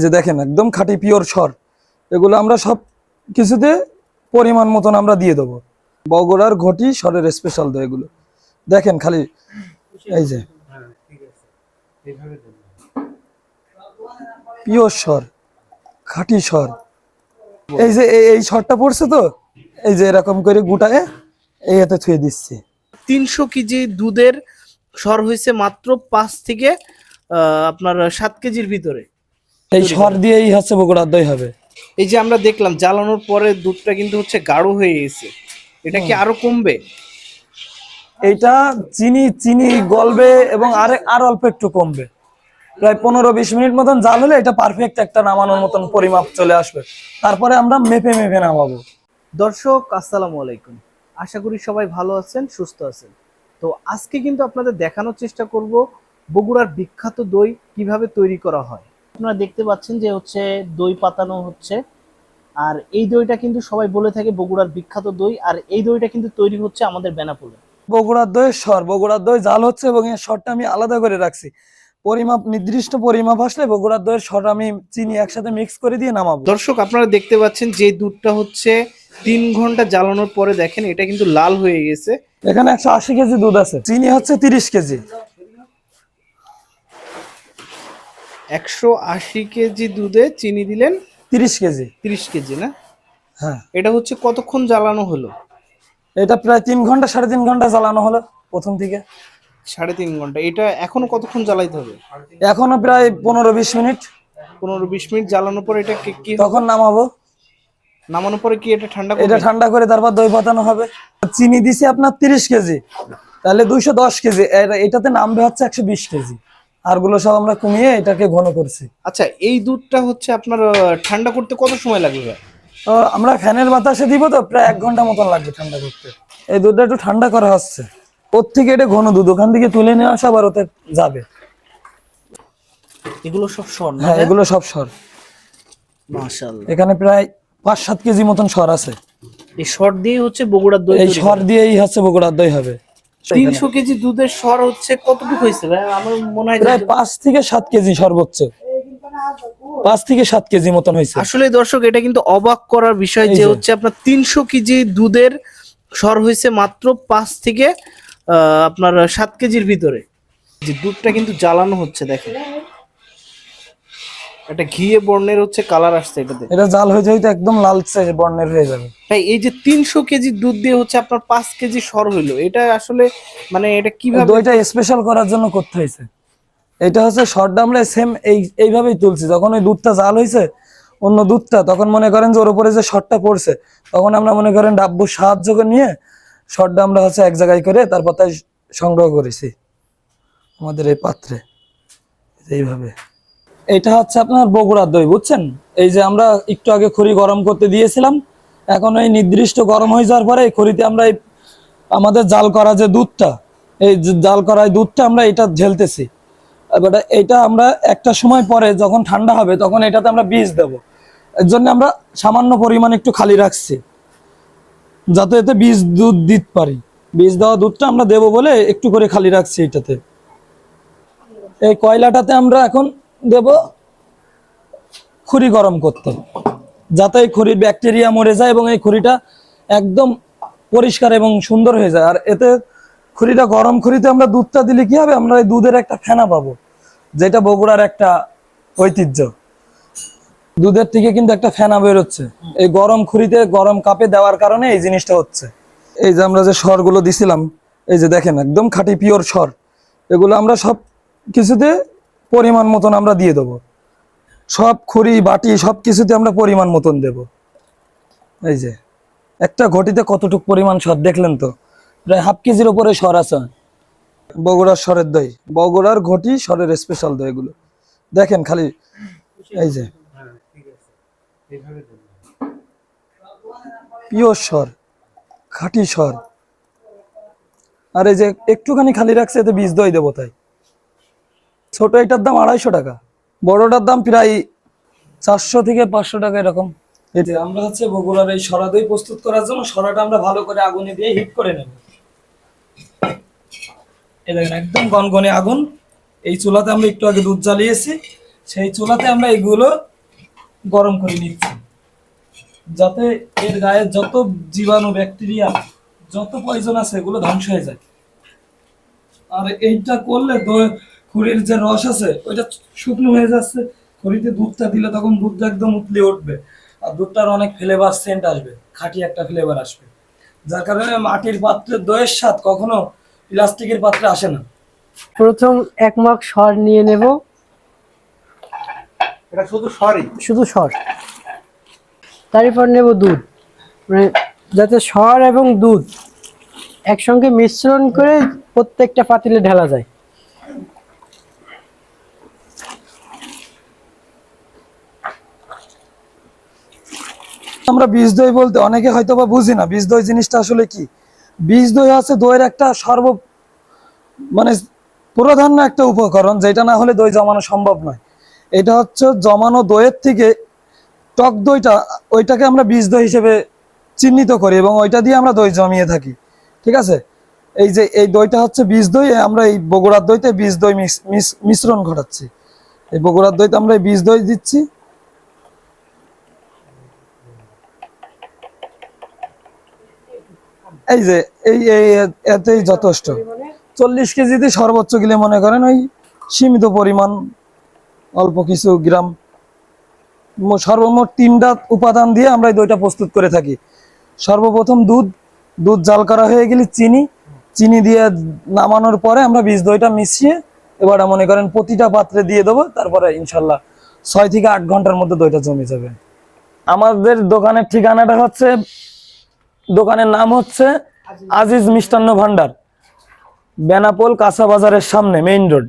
যে দেখেন একদম খাঁটি পিওর সর, এগুলো আমরা সব কিছুতে পরিমাণ মতন আমরা দিয়ে দেবো। বগুড়ার ঘটি সরের স্পেশাল দই এগুলো। দেখেন খালি, এই যে। পিওর সর, খাঁটি সর। এই যে এই- সরটা পড়ছে তো? এই যে এরকম করে গুটায়, এই হাতে থুয়ে দিচ্ছি। তিনশো কেজি দুধের সর হয়েছে মাত্র পাঁচ থেকে আপনার সাত কেজির ভিতরে। এই সর দিয়েই হচ্ছে বগুড়ার দই হবে। এই যে আমরা দেখলাম জ্বালানোর পরে দুধটা কিন্তু হচ্ছে গাঢ় হয়ে গেছে। এটা কি আরও কমবে? এটা চিনি চিনি গলবে এবং আরে আর অল্প একটু কমবে। প্রায় পনেরো বিশ মিনিট মতন জাল হলে এটা পারফেক্ট একটা নামানোর মতন পরিমাপ চলে আসবে। তারপরে আমরা মেপে মেপে নামাবো। দর্শক আসসালামু আলাইকুম। আশা করি সবাই ভালো আছেন সুস্থ আছেন। তো আজকে কিন্তু আপনাদের দেখানোর চেষ্টা করব বগুড়ার বিখ্যাত দই কীভাবে তৈরি করা হয়। আপনারা দেখতে পাচ্ছেন যে হচ্ছে দই পাতানো হচ্ছে। আর এই দইটা কিন্তু সবাই বলে থাকে বগুড়ার বিখ্যাত দই। আর এই দইটা কিন্তু তৈরি হচ্ছে আমাদের বেনাপুলে। বগুড়ার দই সর বগুড়ার দই জাল হচ্ছে এবং এই সরটা আমি আলাদা করে রাখছি। পরিমাপ নির্দিষ্ট পরিমাপ আসলে বগুড়ার দইয়ের সর আমি চিনি একসাথে মিক্স করে দিয়ে নামাবো। দর্শক আপনারা দেখতে পাচ্ছেন যে দুধটা হচ্ছে তিন ঘণ্টা জ্বালানোর পরে দেখেন এটা কিন্তু লাল হয়ে গেছে। এখানে একশো আশি কেজি দুধ আছে। চিনি হচ্ছে তিরিশ কেজি। একশো আশি কেজি দুধে চিনি দিলেন? তিরিশ কেজি। তিরিশ কেজি না? হ্যাঁ। এটা হচ্ছে কতক্ষণ জ্বালানো হলো? এটা প্রায় তিন ঘণ্টা সাড়ে তিন ঘণ্টা জ্বালানো হলো প্রথম থেকে। সাড়ে তিন ঘণ্টা। এটা এখনও কতক্ষণ জ্বালাইতে হবে? এখনও প্রায় পনেরো বিশ মিনিট। পনেরো বিশ মিনিট জ্বালানোর পরে এটা কি- তখন নামাবো। নামানোর পরে কি এটা ঠান্ডা এটা ঠান্ডা করে তারপর দই পাতানো হবে। চিনি দিছি আপনার তিরিশ কেজি। তাহলে দুইশো দশ কেজি। এটাতে নামবে হচ্ছে একশো বিশ কেজি। আরগুলো সব আমরা কমিয়ে এটাকে ঘন করছি। আচ্ছা এই দুধটা হচ্ছে আপনার ঠান্ডা করতে কত সময় লাগবে আমরা ফ্যানের বাতাসে দিব তো প্রায় এক ঘণ্টা মতন লাগবে ঠান্ডা করতে। এই দুধটা একটু ঠান্ডা করা হচ্ছে। ওর থেকে এটা ঘন দুধ ওখান থেকে তুলে নিয়ে আসা আবার ওতে যাবে। এগুলো সব স্বর্ণ হ্যাঁ এগুলো সব সর। মাশাআল্লাহ। এখানে প্রায় পাঁচ সাত কেজি মতন সর আছে। এই সর দিয়ে হচ্ছে বগুড়ার দই এই সর দিয়েই হচ্ছে বগুড়ার দই হবে। তিনশো কেজি দুধের সর হচ্ছে কতটুকু হয়েছে আমার মনে হয় প্রায় পাঁচ থেকে সাত কেজি সর্বোচ্চ পাঁচ থেকে সাত কেজি মতন হয়েছে। আসলে দর্শক এটা কিন্তু অবাক করার বিষয় যে। হচ্ছে আপনার তিনশো কেজি দুধের সর হয়েছে মাত্র পাঁচ থেকে আহ, আপনার সাত কেজির ভিতরে। যে দুধটা কিন্তু জ্বালানো হচ্ছে দেখেন। এটা ঘিয়ে বর্ণের হচ্ছে কালার আসছে এটাতে। এটা জাল হয়ে হয়তো একদম লালচে বর্ণের হয়ে যাবে। তাই এই যে তিনশো কেজি দুধ দিয়ে হচ্ছে আপনার পাঁচ কেজি সর হইল এটা আসলে মানে এটা কীভাবে দইটা স্পেশাল করার জন্য করতে হয়েছে। এটা হচ্ছে শর্ট আমরা সেম এই এইভাবেই তুলছি। যখন ওই দুধটা জাল হয়েছে অন্য দুধটা তখন মনে করেন যে ওর উপরে যে শর্টটা পড়ছে তখন আমরা মনে করেন ডাব্বুর সাহায্য করে নিয়ে শর্টটা আমরা হচ্ছে এক জায়গায় করে তারপর তাই সংগ্রহ করেছি। আমাদের এই পাত্রে এইভাবে। এটা হচ্ছে আপনার বগুড়ার দই, বুঝছেন? এই যে আমরা একটু আগে খড়ি গরম করতে দিয়েছিলাম, এখন এই নির্দিষ্ট গরম হয়ে যাওয়ার পরে এই খড়িতে আমরা এই আমাদের জাল করা যে দুধটা, এই জাল করা দুধটা আমরা এটা ঢেলতেছি। এবার এটা আমরা একটা সময় পরে যখন ঠান্ডা হবে তখন এটাতে আমরা বীজ দেব। এর জন্য আমরা সামান্য পরিমাণ একটু খালি রাখছি, যাতে এতে বীজ দুধ দিতে পারি। বীজ দেওয়া দুধটা আমরা দেবো বলে একটু করে খালি রাখছি এটাতে। এই কয়লাটাতে আমরা এখন দেব, খুরি গরম করতে। যাতে এই খড়ির ব্যাকটেরিয়া মরে যায় এবং এই খড়িটা একদম পরিষ্কার এবং সুন্দর হয়ে যায়। আর এতে খড়িটা গরম খুরিতে আমরা দুধটা দিলে কি হবে? আমরা এই দুধের একটা ফেনা পাবো, যেটা বগুড়ার একটা ঐতিহ্য। দুধের থেকে কিন্তু একটা ফেনা বেরোচ্ছে। এই গরম খুরিতে গরম কাপে দেওয়ার কারণে এই জিনিসটা হচ্ছে। এই যে আমরা যে সরগুলো দিছিলাম, এই যে দেখেন, একদম খাঁটি পিওর স্বর এগুলো আমরা সব কিছুতে পরিমাণ মতন আমরা দিয়ে দেবো। সব খড়ি, বাটি, সব কিছুতে আমরা পরিমাণ মতন দেব। এই যে, একটা ঘটিতে কতটুক পরিমাণ সর দেখলেন তো? প্রায় হাফ কেজির ওপরে সর আছে। বগুড়ার স্বরের দই। বগুড়ার ঘটি সরের স্পেশাল দই এগুলো। দেখেন খালি, এই যে। পিওর সর, খাঁটি সর। আর এই যে, একটুখানি খালি রাখছে, এতে বীজ দই দেবো তাই। ছোট এটার দাম আড়াইশো টাকা, বড়টার দাম প্রায় চারশো থেকে পাঁচশো টাকা এরকম। এতে আমরা হচ্ছে বগুড়ার এই সরা দই প্রস্তুত করার জন্য সরাটা আমরা ভালো করে আগুনে দিয়ে হিট করে নেব। দেখেন, একদম গনগনে আগুন। এই চুলাতে আমরা একটু আগে দুধ জ্বালিয়েছি, সেই চুলাতে আমরা এগুলো গরম করে নিচ্ছি। যাতে এর গায়ে যত জীবাণু, ব্যাকটেরিয়া, যত পয়জন আছে, এগুলো ধ্বংস হয়ে যায়। আর এইটা করলে খুরির যে রস আছে ওইটা শুকনো হয়ে যাচ্ছে। খুরিতে দুধটা দিলে তখন দুধটা একদম উতলে উঠবে। আর দুধটার অনেক ফ্লেভার সেন্ট আসবে খাঁটি একটা ফ্লেভার আসবে। যার কারণে মাটির পাত্রে দইয়ের স্বাদ কখনো প্লাস্টিকের পাত্রে আসে না। প্রথম এক মগ সর নিয়ে নেব। এটা শুধু সরই? শুধু সর। তারপর নেব দুধ। মানে যাতে সর এবং দুধ একসঙ্গে মিশ্রণ করে প্রত্যেকটা পাতিলে ঢালা যায়। আমরা বীজ দই বলতে অনেকে হয়তো বা বুঝি না। বীজ দই জিনিসটা আসলে কি? বীজ দই হচ্ছে দইয়ের একটা সর্ব মানে প্রধান্য একটা উপকরণ, যেটা না হলে দই জমানো সম্ভব নয়। এটা হচ্ছে জমানো দইয়ের থেকে টক দইটা, ওইটাকে আমরা বীজ দই হিসেবে চিহ্নিত করি এবং ওইটা দিয়ে আমরা দই জমিয়ে থাকি। ঠিক আছে? এই যে, এই দইটা হচ্ছে বীজ দই, আমরা এই বগুড়ার দইতে বীজ দই মিশ্রণ ঘটাচ্ছি। এই বগুড়ার দইতে আমরা এই বীজ দই দিচ্ছি। এই যে, এই এই, এতেই যথেষ্ট। চল্লিশ কেজিতে সর্বোচ্চ গেলে মনে করেন, ওই সীমিত পরিমাণ অল্প কিছু গ্রাম। সর্বমোট তিনটা উপাদান দিয়ে আমরা এই দইটা প্রস্তুত করে থাকি। সর্বপ্রথম দুধ দুধ জাল করা হয়ে গেলে চিনি। চিনি দিয়ে নামানোর পরে আমরা বীজ দইটা মিশিয়ে এবার মনে করেন প্রতিটা পাত্রে দিয়ে দেবো, তারপরে ইনশাল্লাহ ছয় থেকে আট ঘণ্টার মধ্যে দইটা জমে যাবে। আমাদের দোকানের ঠিকানাটা হচ্ছে দোকানের নাম হচ্ছে আজিজ মিষ্টান্ন ভান্ডার। বেনাপোল কাঁচা বাজারের সামনে মেইন রোড।